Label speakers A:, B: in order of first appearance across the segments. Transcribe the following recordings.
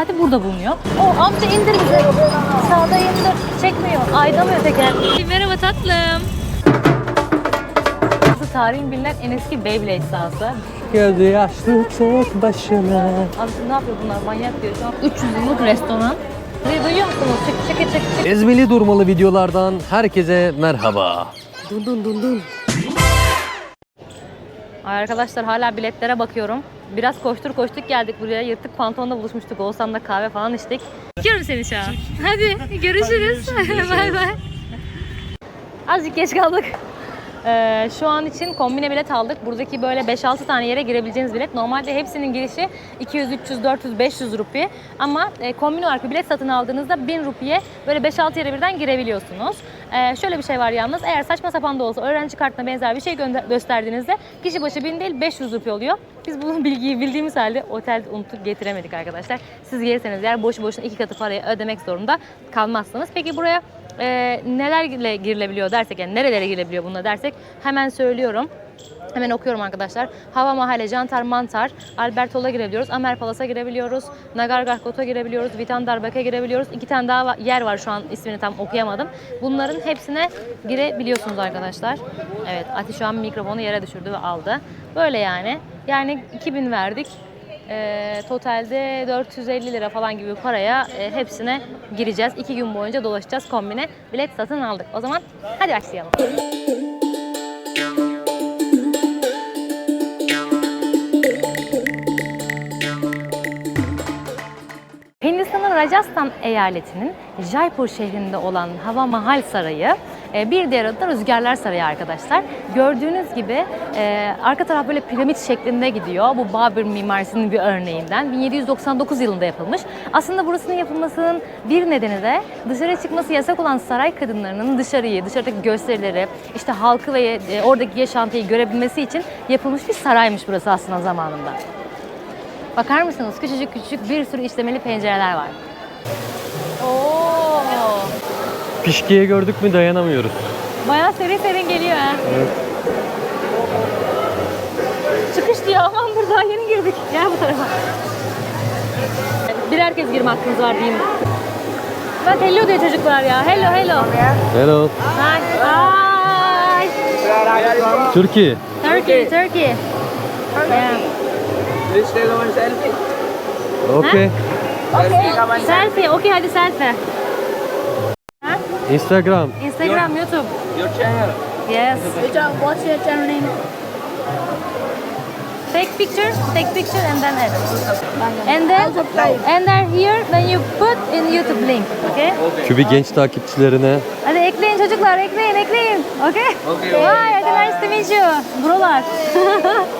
A: saati burada bulunuyor. O amca indir bizi. Sağda indir. Çekmiyor. Aydamıyor teker. Merhaba tatlım. Bu tarihin bilinen en eski Beyblade sahası.
B: Gözü yaşlı tek başına.
A: Abi ne yapıyor bunlar manyak diyor şu an. 300 yıllık restoran. Ne duyuyor musunuz? Çık çık çık çık.
B: Ezmeli durmalı videolardan herkese merhaba.
A: Dun dun dun dun. Arkadaşlar hala biletlere bakıyorum. Biraz koştur koştuk geldik buraya. Yırtık pantolonda buluşmuştuk. Oğuzhan'la kahve falan içtik. Çekiyorum seni şu an. Hadi görüşürüz. bay bay. Azıcık geç kaldık. Ee, şu an için kombine bilet aldık. Buradaki böyle 5-6 tane yere girebileceğiniz bilet. Normalde hepsinin girişi 200, 300, 400, 500 rupi. Ama e, kombine olarak bilet satın aldığınızda 1000 rupiye böyle 5-6 yere birden girebiliyorsunuz. Ee, şöyle bir şey var yalnız. Eğer saçma sapan da olsa öğrenci kartına benzer bir şey gösterdiğinizde kişi başı 1000 değil 500 rupi oluyor. Biz bu bilgiyi bildiğimiz halde otelde unuttuk getiremedik arkadaşlar. Siz gelirseniz eğer boşu boşuna iki katı parayı ödemek zorunda kalmazsınız. Peki buraya e, nelerle girilebiliyor dersek yani nerelere girilebiliyor bununla dersek hemen söylüyorum. Hemen okuyorum arkadaşlar. Hava Mahalle, Jantar Mantar, Albertol'a girebiliyoruz. Amer Palas'a girebiliyoruz. Nagargarkot'a girebiliyoruz. Vitandarbak'a girebiliyoruz. İki tane daha yer var şu an ismini tam okuyamadım. Bunların hepsine girebiliyorsunuz arkadaşlar. Evet Ati şu an mikrofonu yere düşürdü ve aldı. Böyle yani. Yani 2000 verdik. E, totalde 450 lira falan gibi paraya e, hepsine gireceğiz. İki gün boyunca dolaşacağız kombine. Bilet satın aldık. O zaman hadi başlayalım. Hindistan'ın Rajasthan eyaletinin Jaipur şehrinde olan Hava Mahal Sarayı bir diğer adı da Rüzgarlar Sarayı arkadaşlar. Gördüğünüz gibi e, arka taraf böyle piramit şeklinde gidiyor. Bu Babür mimarisinin bir örneğinden. 1799 yılında yapılmış. Aslında burasının yapılmasının bir nedeni de dışarı çıkması yasak olan saray kadınlarının dışarıyı, dışarıdaki gösterileri, işte halkı ve e, oradaki yaşantıyı görebilmesi için yapılmış bir saraymış burası aslında zamanında. Bakar mısınız? Küçücük küçücük bir sürü işlemeli pencereler var.
B: Pişkiye gördük mü dayanamıyoruz.
A: Bayağı serin serin geliyor ha.
B: Evet.
A: Çıkış diyor aman dur daha yeni girdik. Gel bu tarafa. Bir herkes girme hakkınız var diyeyim. Bak hello diyor çocuklar ya. Hello hello.
B: Hello.
A: Hi. Hi.
B: Türkiye.
A: Turkey, Turkey. Yeah.
C: Please take one selfie.
B: Okay.
A: Okay. Selfie. Okay hadi selfie.
B: Instagram.
A: Instagram, YouTube.
C: Your channel.
A: Yes.
D: Which one? What's your channel name?
A: Take picture, take picture and then add. And then and then here when you put in YouTube link, okay?
B: Kübi genç takipçilerine
A: Hadi ekleyin çocuklar, ekleyin, ekleyin. Okay?
C: Okay.
A: Hi, hadi nice to meet you. Buralar.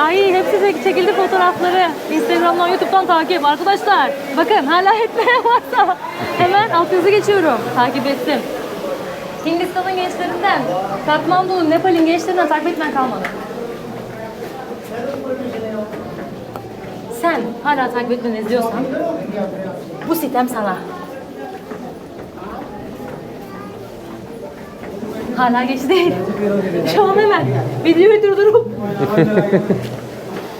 A: Ay hepsi çek- çekildi fotoğrafları. Instagram'dan, YouTube'dan takip. Arkadaşlar bakın hala etmeye varsa hemen alt yazı geçiyorum. Takip etsin. Hindistan'ın gençlerinden, Katmandu'nun, Nepal'in gençlerinden takip etmen kalmadı. Sen hala takip etmeni izliyorsan bu sitem sana. Hala geç değil. Şu an hemen videoyu durdurup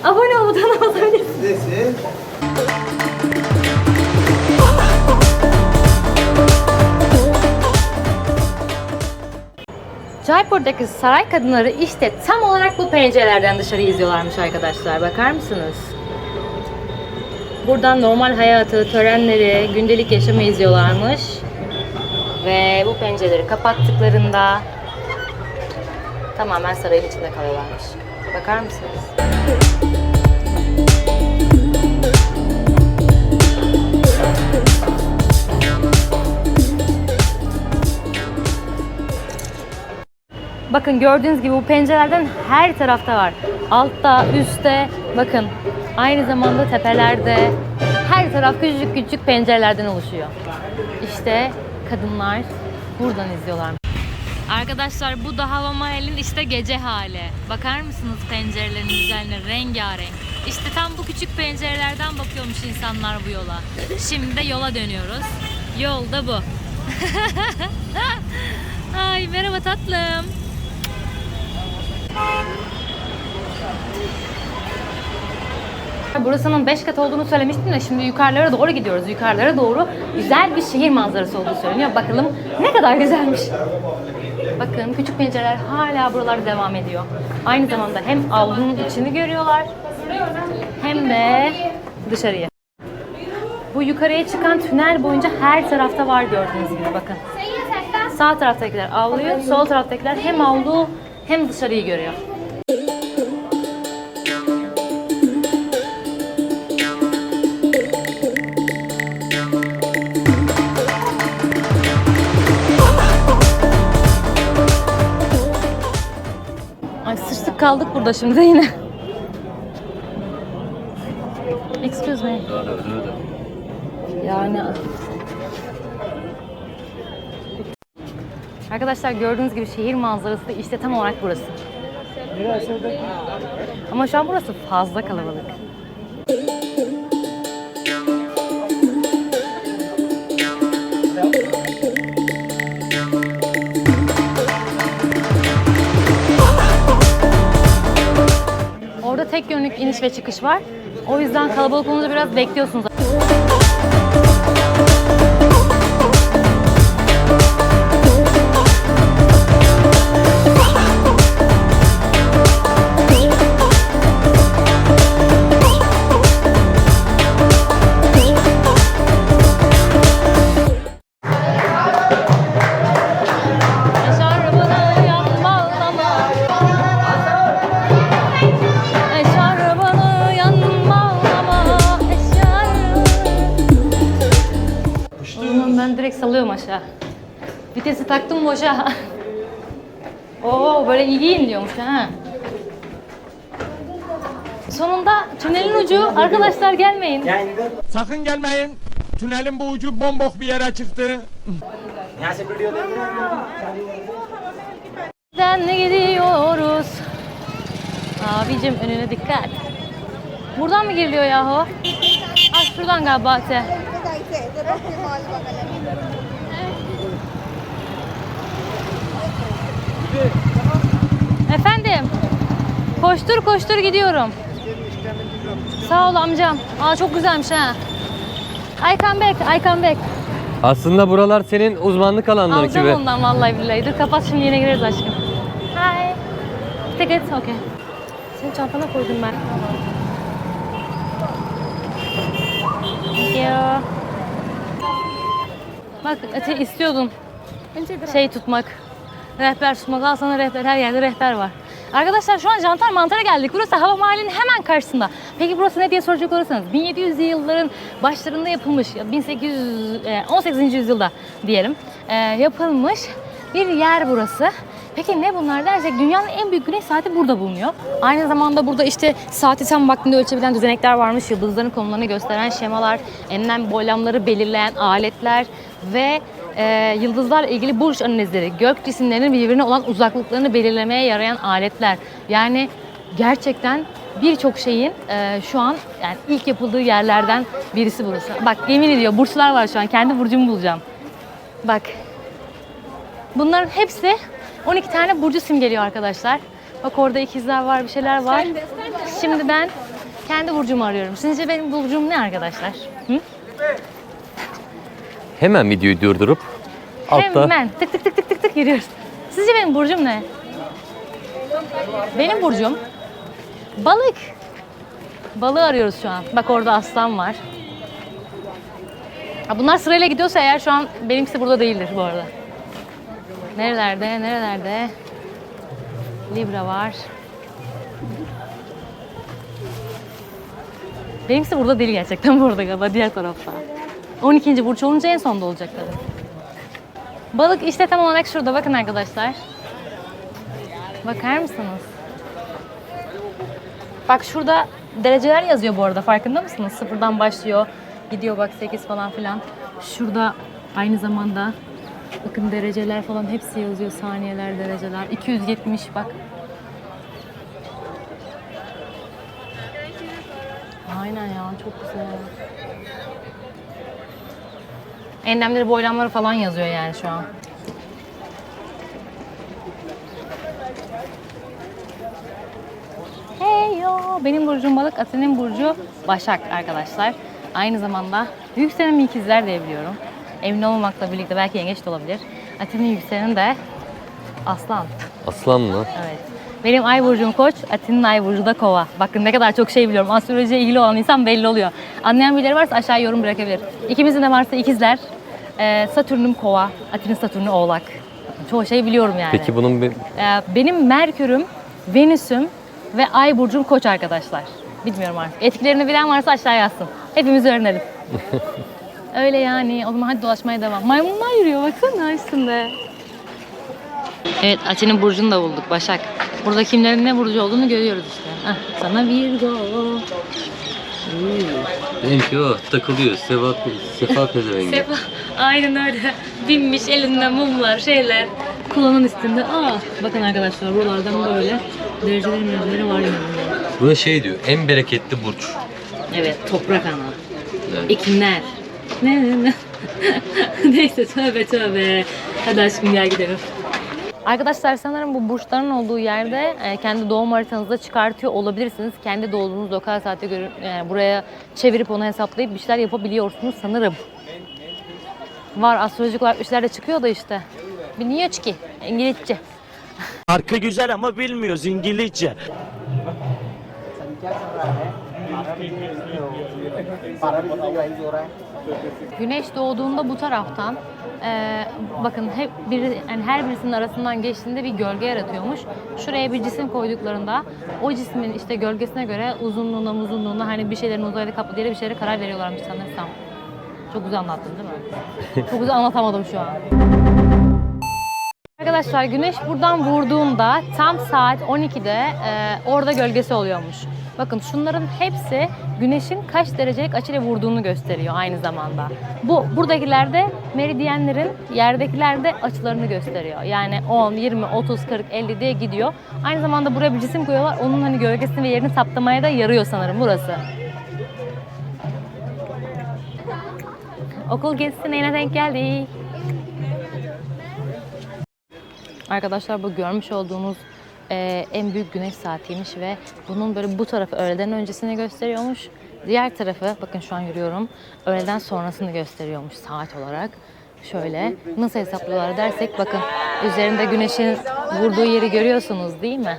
A: abone ol butonuna basabilirsin. Jaipur'daki saray kadınları işte tam olarak bu pencerelerden dışarı izliyorlarmış arkadaşlar. Bakar mısınız? Buradan normal hayatı, törenleri, gündelik yaşamı izliyorlarmış. Ve bu pencereleri kapattıklarında tamamen sarayın içinde kalıyorlarmış. Bakar mısınız? Bakın gördüğünüz gibi bu pencerelerden her tarafta var. Altta, üstte, bakın aynı zamanda tepelerde her taraf küçücük küçük pencerelerden oluşuyor. İşte kadınlar buradan izliyorlar. Arkadaşlar bu da Hava Mahal'in işte gece hali. Bakar mısınız pencerelerin üzerine rengarenk. İşte tam bu küçük pencerelerden bakıyormuş insanlar bu yola. Şimdi de yola dönüyoruz. Yol da bu. Ay merhaba tatlım. Burasının 5 kat olduğunu söylemiştim de şimdi yukarılara doğru gidiyoruz. Yukarılara doğru güzel bir şehir manzarası olduğu söyleniyor. Bakalım ne kadar güzelmiş. Bakın küçük pencereler hala buralarda devam ediyor. Aynı zamanda hem avlunun içini görüyorlar hem de dışarıyı. Bu yukarıya çıkan tünel boyunca her tarafta var gördüğünüz gibi bakın. Sağ taraftakiler avluyu, sol taraftakiler hem avlu hem dışarıyı görüyor. Kaldık burada şimdi yine. Excuse me. Yani Arkadaşlar gördüğünüz gibi şehir manzarası da işte tam olarak burası. Ama şu an burası fazla kalabalık. Tek yönlük iniş ve çıkış var. O yüzden kalabalık olunca biraz bekliyorsunuz. Taktım boşa Oo böyle iyi iniyormuş ha Sonunda tünelin ucu arkadaşlar gelmeyin.
E: Sakın gelmeyin. Tünelin bu ucu bombok bir yere çıktı.
A: Nereden gidiyoruz? Abicim önüne dikkat. Buradan mı giriliyor yahu? Ah şuradan galiba Ate. Efendim. Koştur koştur gidiyorum. Sağ ol amcam. Aa çok güzelmiş ha. I come back, I come back.
B: Aslında buralar senin uzmanlık alanları
A: Alacağım
B: gibi.
A: ondan vallahi billahi. Dur kapat şimdi yine gireriz aşkım. Hi. Ticket, okay. Senin çantana koydum ben. Thank you. Bak Ete istiyordun şey tutmak. Rehber tutmak. Al sana rehber. Her yerde rehber var. Arkadaşlar şu an Jantar Mantar'a geldik. Burası hava mahallinin hemen karşısında. Peki burası ne diye soracak olursanız 1700'lü yılların başlarında yapılmış ya 1800 e, 18. yüzyılda diyelim e, yapılmış bir yer burası. Peki ne bunlar dersek dünyanın en büyük güneş saati burada bulunuyor. Aynı zamanda burada işte saati tam vaktinde ölçebilen düzenekler varmış. Yıldızların konumlarını gösteren şemalar, enlem boylamları belirleyen aletler ve e, yıldızlarla ilgili burç analizleri, gök cisimlerinin birbirine olan uzaklıklarını belirlemeye yarayan aletler. Yani gerçekten birçok şeyin e, şu an yani ilk yapıldığı yerlerden birisi burası. Bak yemin ediyor burçlar var şu an. Kendi burcumu bulacağım. Bak. Bunların hepsi 12 tane burcu simgeliyor arkadaşlar. Bak orada ikizler var, bir şeyler var. Şimdi ben kendi burcumu arıyorum. Sizce benim burcum ne arkadaşlar? Hı?
B: Hemen videoyu durdurup altta
A: Hemen tık tık tık tık tık tık yürüyoruz. Sizce benim burcum ne? Benim burcum balık. Balığı arıyoruz şu an. Bak orada aslan var. Ha, bunlar sırayla gidiyorsa eğer şu an benimkisi burada değildir bu arada. Nerelerde? Nerelerde? Libra var. Benimkisi burada değil gerçekten bu arada galiba diğer tarafta. 12. burç olunca en sonda olacak tabii. Balık işte tam olarak şurada bakın arkadaşlar. Bakar mısınız? Bak şurada dereceler yazıyor bu arada farkında mısınız? Sıfırdan başlıyor. Gidiyor bak 8 falan filan. Şurada aynı zamanda bakın dereceler falan hepsi yazıyor. Saniyeler, dereceler. 270 bak. Aynen ya çok güzel. Enlemleri, boylamları falan yazıyor yani şu an. Hey yo. Benim burcum balık, Atin'in burcu Başak arkadaşlar. Aynı zamanda yükselenim ikizler diye biliyorum. Emin olmamakla birlikte belki yengeç de olabilir. Atin'in yükseleni de Aslan.
B: Aslan mı?
A: Evet. Benim ay burcum koç, Atin'in ay burcu da kova. Bakın ne kadar çok şey biliyorum. Astrolojiye ilgili olan insan belli oluyor. Anlayan birileri varsa aşağı yorum bırakabilir. İkimizin de varsa ikizler. Ee, Satürn'üm kova, Atin'in Satürn'ü oğlak. Çoğu şey biliyorum yani.
B: Peki bunun bir
A: Ee, benim Merkür'üm, Venüs'üm ve Ay burcum Koç arkadaşlar. Bilmiyorum artık. Etkilerini bilen varsa aşağı yazsın. Hepimiz öğrenelim. Öyle yani. O zaman hadi dolaşmaya devam. Maymunlar yürüyor baksana üstünde. Evet Atin'in burcunu da bulduk Başak. Burada kimlerin ne burcu olduğunu görüyoruz işte. Heh, sana Virgo.
B: Benimki o takılıyor. Sefa, sefa pezevengi.
A: Sefa. Aynen öyle. Binmiş elinde mumlar, şeyler. Kulağının üstünde. Aa, bakın arkadaşlar buralardan böyle dereceleri dereceleri var yani.
B: Burada şey diyor. En bereketli burç.
A: Evet, toprak ana.
B: Evet.
A: Ekinler. Ne ne ne. Neyse tövbe tövbe. Hadi aşkım gel gidelim. Arkadaşlar sanırım bu burçların olduğu yerde e, kendi doğum haritanızda çıkartıyor olabilirsiniz. Kendi doğduğunuz lokal saate göre e, buraya çevirip onu hesaplayıp bir şeyler yapabiliyorsunuz sanırım. Var astrolojik olarak bir şeyler de çıkıyor da işte. Bilmiyor ki İngilizce.
F: Arka güzel ama bilmiyoruz İngilizce.
A: Güneş doğduğunda bu taraftan eee, bakın hep biri yani her birisinin arasından geçtiğinde bir gölge yaratıyormuş. Şuraya bir cisim koyduklarında o cismin işte gölgesine göre uzunluğuna uzunluğuna hani bir şeylerin uzayda kaplı diye bir şeylere karar veriyorlarmış sanırsam. Çok güzel anlattım değil mi? Çok güzel anlatamadım şu an. Arkadaşlar güneş buradan vurduğunda tam saat 12'de e, orada gölgesi oluyormuş. Bakın şunların hepsi güneşin kaç derecelik açıyla vurduğunu gösteriyor aynı zamanda. Bu buradakilerde meridyenlerin yerdekilerde açılarını gösteriyor. Yani 10, 20, 30, 40, 50 diye gidiyor. Aynı zamanda buraya bir cisim koyuyorlar. Onun hani gölgesini ve yerini saptamaya da yarıyor sanırım burası. Okul gezisine yine denk geldik. Arkadaşlar bu görmüş olduğunuz e, en büyük güneş saatiymiş ve bunun böyle bu tarafı öğleden öncesini gösteriyormuş. Diğer tarafı bakın şu an yürüyorum. Öğleden sonrasını gösteriyormuş saat olarak. Şöyle nasıl hesaplıyorlar dersek bakın üzerinde güneşin vurduğu yeri görüyorsunuz değil mi?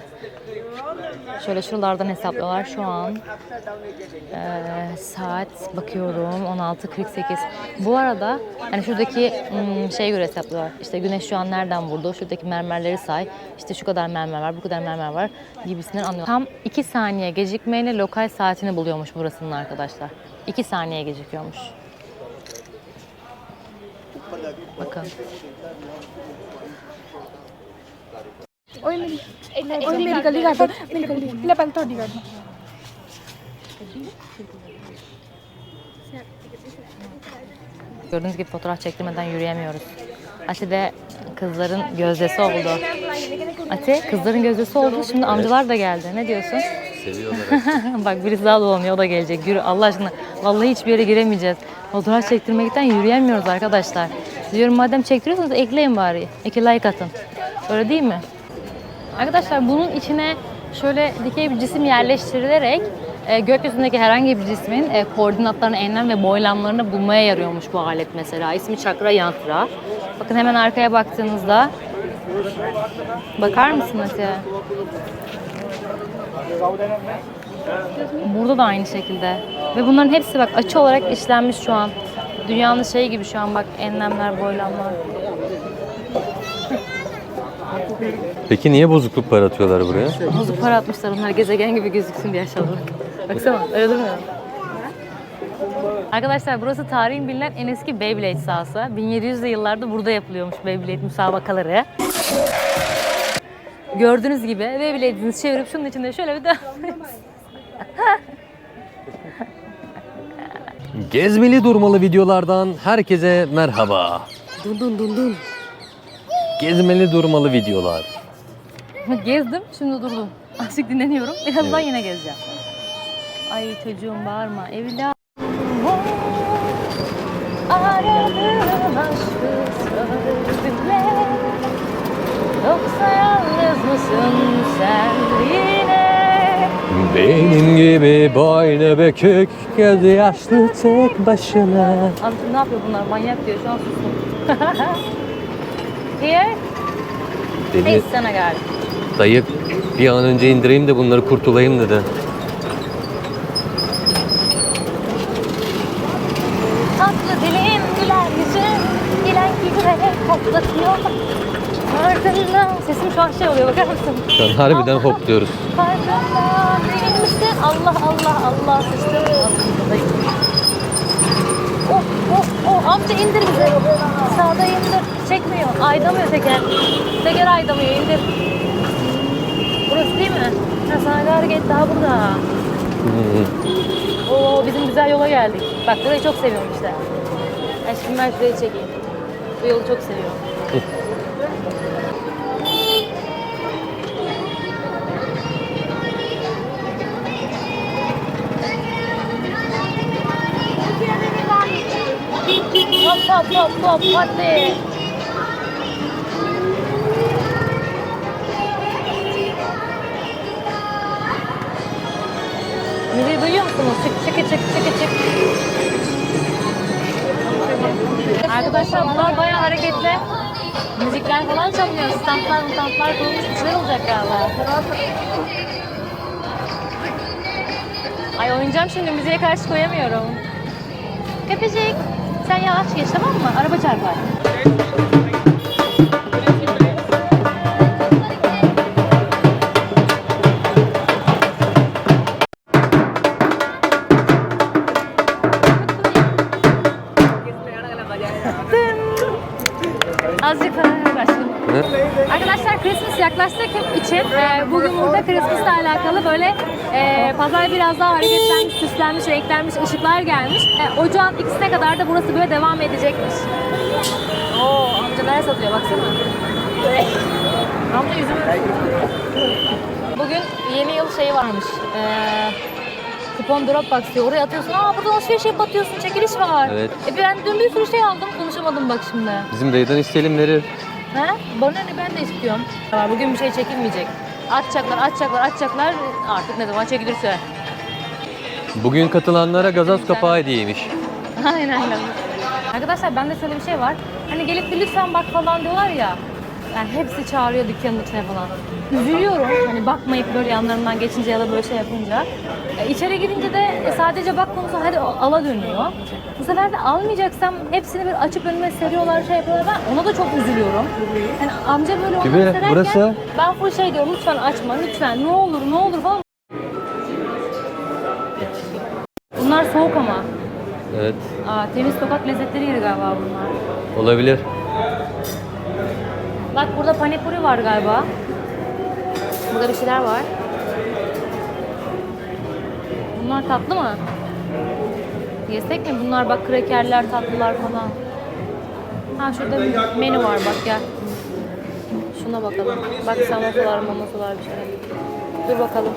A: Şöyle şuralardan hesaplıyorlar şu an. Ee, saat bakıyorum 16.48. Bu arada hani şuradaki hmm, şeye göre hesaplıyorlar. İşte güneş şu an nereden vurdu? Şuradaki mermerleri say. İşte şu kadar mermer var, bu kadar mermer var gibisinden anlıyor. Tam 2 saniye gecikmeyle lokal saatini buluyormuş burasının arkadaşlar. 2 saniye gecikiyormuş. Bakın.
D: ਓਏ ਮੇਰੀ ਓਏ ਮੇਰੀ ਗਲੀ ਕਰ ਦੇ ਮੇਰੀ ਗਲੀ ਲੈ ਪਹਿਲਾਂ ਤੁਹਾਡੀ ਕਰ ਦੇ
A: Gördüğünüz gibi fotoğraf çektirmeden yürüyemiyoruz. Ati de kızların gözdesi oldu. Ati kızların gözdesi oldu. Şimdi amcalar da geldi. Ne diyorsun?
B: Seviyorlar.
A: Bak birisi daha dolanıyor. O da gelecek. Yürü Allah aşkına. Vallahi hiçbir yere giremeyeceğiz. Fotoğraf çektirmekten yürüyemiyoruz arkadaşlar. Diyorum madem çektiriyorsanız ekleyin bari. Eki like atın. Öyle değil mi? Arkadaşlar bunun içine şöyle dikey bir cisim yerleştirilerek e, gökyüzündeki herhangi bir cismin e, koordinatlarını, enlem ve boylamlarını bulmaya yarıyormuş bu alet mesela. İsmi Chakra Yantra. Bakın hemen arkaya baktığınızda bakar mısın Ati? Burada da aynı şekilde. Ve bunların hepsi bak açı olarak işlenmiş şu an. Dünyanın şeyi gibi şu an bak enlemler, boylamlar.
B: Peki niye bozukluk para atıyorlar buraya?
A: Bozuk para atmışlar onlar gezegen gibi gözüksün diye aşağıda bak. Baksana öyle durmuyor mu? Arkadaşlar burası tarihin bilinen en eski Beyblade sahası. 1700'lü yıllarda burada yapılıyormuş Beyblade müsabakaları. Gördüğünüz gibi Beyblade'inizi çevirip şunun içinde şöyle bir de
B: Gezmeli durmalı videolardan herkese merhaba.
A: dun dun dun dun.
B: Gezmeli durmalı videolar.
A: Gezdim, şimdi durdum. Azıcık dinleniyorum. Birazdan yine gezeceğim. Ay çocuğum bağırma. Evladım. Aradığın aşkı söyle. Yoksa yalnız mısın sen yine?
B: Beni gibi boynu bükük Gözü yaşlı tek başına
A: Abi ne yapıyor bunlar? Manyak diyor. Şu an sustum. Here, hey
B: Dedi
A: Senegal.
B: dayı bir an önce indireyim de bunları kurtulayım dedi.
A: Tatlı dilim, güler yüzüm, gülen güzel koklatıyor. Ardından sesim şu an şey oluyor bakar mısın?
B: Şu an harbiden hop diyoruz.
A: Misin? Allah Allah Allah sıçtım. Oh oh oh amca indir bizi. Sağda indir. Çekmiyor. Aydamıyor teker. Teker aydamıyor indir. Burası değil mi? Ha sahne hareket daha burada. Oo bizim güzel yola geldik. Bak burayı çok seviyorum işte. Ben şimdi ben şurayı çekeyim. Bu yolu çok seviyorum. Hop hop hop hop hadi. Müziği duyuyor musunuz? Çık çık çık çık çık. Arkadaşlar bunlar bayağı hareketli. Müzikler falan çalıyor. Standlar standlar kurulmuş bir olacak galiba. Ay oynayacağım şimdi müziğe karşı koyamıyorum. Köpecik sen yavaş geç tamam mı? Araba çarpar. Azıcık daha başlayalım. Arkadaşlar Christmas yaklaştığı için e, bugün burada Christmas'la alakalı böyle e, pazar biraz daha hareketlenmiş, süslenmiş, renklenmiş, ışıklar gelmiş. E, ocağın ikisine kadar da burası böyle devam edecekmiş. Oo amcalar satıyor baksana. Amca yüzümü Bugün yeni yıl şeyi varmış. E, kupon Dropbox diyor. Oraya atıyorsun. Aa buradan alışveriş yapıp atıyorsun. Çekiliş var.
B: Evet.
A: E, ben dün bir sürü şey aldım. Konuşamadım bak şimdi.
B: Bizim dayıdan isteyelim verir.
A: He? Bana ne ben de istiyorum. Bugün bir şey çekilmeyecek. Atacaklar, atacaklar, atacaklar. Artık ne zaman çekilirse.
B: Bugün katılanlara gazoz kapağı hediyeymiş.
A: aynen aynen. Arkadaşlar bende şöyle bir şey var. Hani gelip de lütfen bak falan diyorlar ya. Yani hepsi çağırıyor dükkanın içine falan. Üzülüyorum. Hani bakmayıp böyle yanlarından geçince ya da böyle şey yapınca. E, içeri girince de e, sadece bak konusu hadi ala dönüyor. Bu sefer de almayacaksam hepsini bir açıp önüme seriyorlar şey yapıyorlar. Ben ona da çok üzülüyorum. Yani amca böyle olmak
B: Gibi, burası.
A: ben full şey diyorum lütfen açma lütfen ne olur ne olur falan. Bunlar soğuk ama.
B: Evet.
A: Aa, temiz sokak lezzetleri yeri galiba bunlar.
B: Olabilir.
A: Bak burada panipuri var galiba. Burada bir şeyler var. Bunlar tatlı mı? Yesek mi? Bunlar bak krekerler, tatlılar falan. Ha şurada bir menü var bak gel. Şuna bakalım. Bak samosalar, mamosalar bir şeyler. Dur bakalım.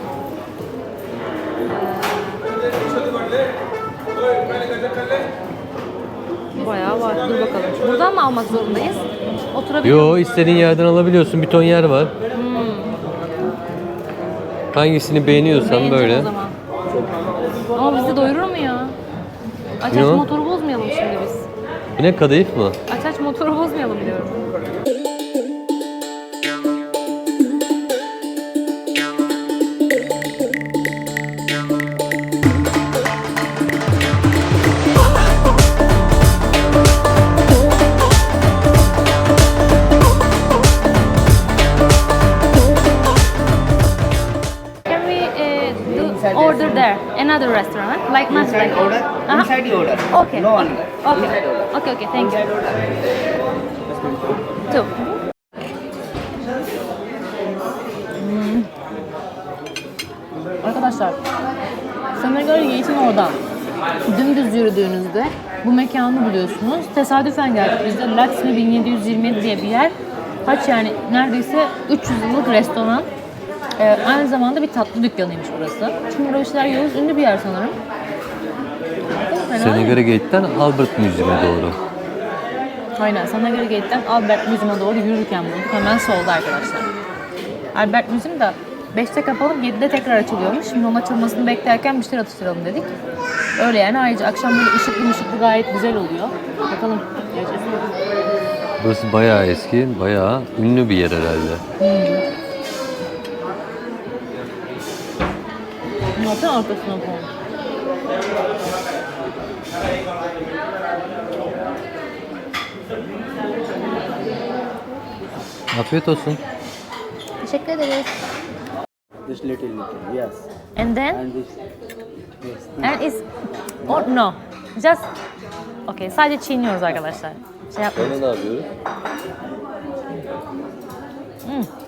A: Ee, Bayağı var. Dur bakalım. Buradan mı almak zorundayız? Oturabiliyor
B: Yo istediğin yerden alabiliyorsun. Bir ton yer var. Hangisini beğeniyorsan
A: Beğeneceğim
B: böyle.
A: o zaman. Ama bizi doyurur mu ya? Aç aç
B: Ne o?
A: motoru bozmayalım şimdi biz.
B: Bu ne kadayıf mı?
A: Aç aç motoru bozmayalım diyorum.
C: Inside order.
A: Uh-huh.
C: Inside the order.
A: Okay.
C: No one.
A: Okay.
C: Inside order.
A: Okay. Okay. Thank you.
C: Inside order.
A: Two. Arkadaşlar, Sömergöl Gate'in oradan dümdüz yürüdüğünüzde bu mekanı buluyorsunuz. Tesadüfen geldik biz de Lakshmi 1727 diye bir yer. Kaç yani neredeyse 300 yıllık restoran. Ee, aynı zamanda bir tatlı dükkanıymış burası. Çünkü burada bir şeyler yiyoruz. Ünlü bir yer sanırım. Fena değil.
B: Senegara Gate'den Albert Müziği'ne doğru.
A: Aynen Sanagöre Gate'den Albert Müziği'ne doğru yürürken bulduk. Hemen solda arkadaşlar. Albert Müziği de 5'te kapalı 7'de tekrar açılıyormuş. Şimdi onun açılmasını beklerken bir şeyler atıştıralım dedik. Öyle yani ayrıca akşam böyle ışıklı ışıklı gayet güzel oluyor. Bakalım. Göreceğiz.
B: Burası bayağı eski, bayağı ünlü bir yer herhalde.
A: Zaten arkasına koymuş.
B: Afiyet olsun.
A: Teşekkür ederiz.
C: This little little, yes.
A: And then?
C: And this, yes.
A: And is or no. Just Okay, sadece çiğniyoruz arkadaşlar. Şey yapmıyoruz.
B: ne yapıyoruz?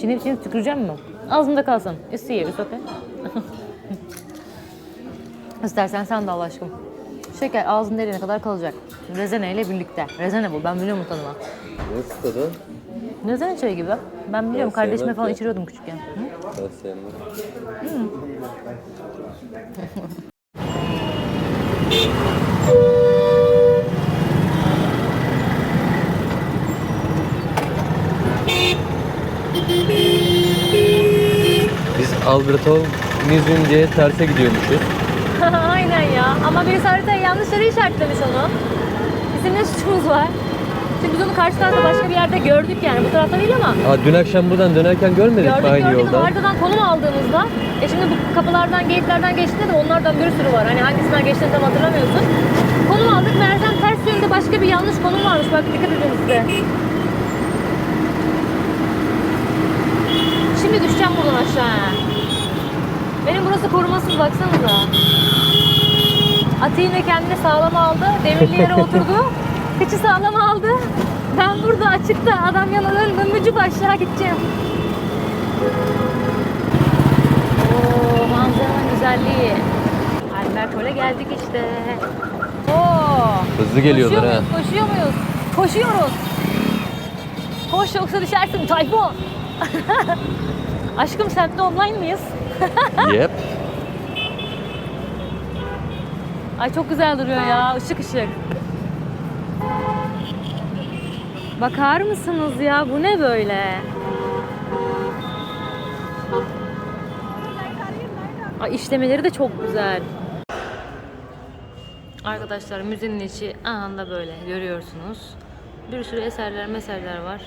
A: Çiğneyip çiğneyip tüküreceğim mi? Ağzımda kalsın. It's here, it's okay. İstersen sen de al aşkım. Şeker ağzında erene kadar kalacak. Rezene ile birlikte. Rezene bu. Ben biliyorum tadını.
B: Nasıl tadı?
A: Rezene çayı gibi. Ben biliyorum.
B: Ben
A: Kardeşime falan
B: ki.
A: içiriyordum küçükken. Hı?
B: Ben sevmem. Biz Alberto Nizunce'ye terse gidiyormuşuz.
A: Aynen ya. Ama birisi haritayı yanlış yere işaretlemiş onu. Bizim ne suçumuz var? Çünkü biz onu karşı tarafta başka bir yerde gördük yani. Bu tarafta değil ama.
B: Aa, dün akşam buradan dönerken görmedik
A: Gördük
B: mi aynı
A: gördük
B: yoldan?
A: haritadan konum aldığımızda e şimdi bu kapılardan, gate'lerden geçtiğinde de onlardan bir sürü var. Hani hangisinden geçtiğini tam hatırlamıyorsun. Konum aldık. Meğersem ters yönde başka bir yanlış konum varmış. Bak dikkat edin size. Şimdi düşeceğim buradan aşağı. Benim burası korumasız baksanıza. Atı yine kendini sağlam aldı. Demirli yere oturdu. Kıçı sağlam aldı. Ben burada açıkta adam yana döndüm mücük aşağı gideceğim. Oo manzaranın güzelliği. Albertol'e geldik işte. Oo.
B: Hızlı geliyorlar
A: koşuyor
B: ha.
A: Muyuz, koşuyor muyuz? Koşuyoruz. Koş yoksa düşersin Tayfun. Aşkım semtte online mıyız?
B: Yep.
A: Ay çok güzel duruyor ya. ışık ışık. Bakar mısınız ya? Bu ne böyle? Ay işlemeleri de çok güzel. Arkadaşlar müzenin içi anında böyle görüyorsunuz. Bir sürü eserler meserler var.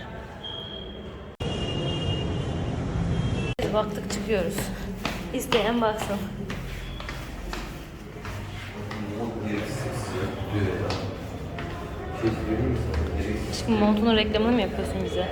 A: Baktık çıkıyoruz. İsteyen baksın. Montunun reklamını mı yapıyorsun bize?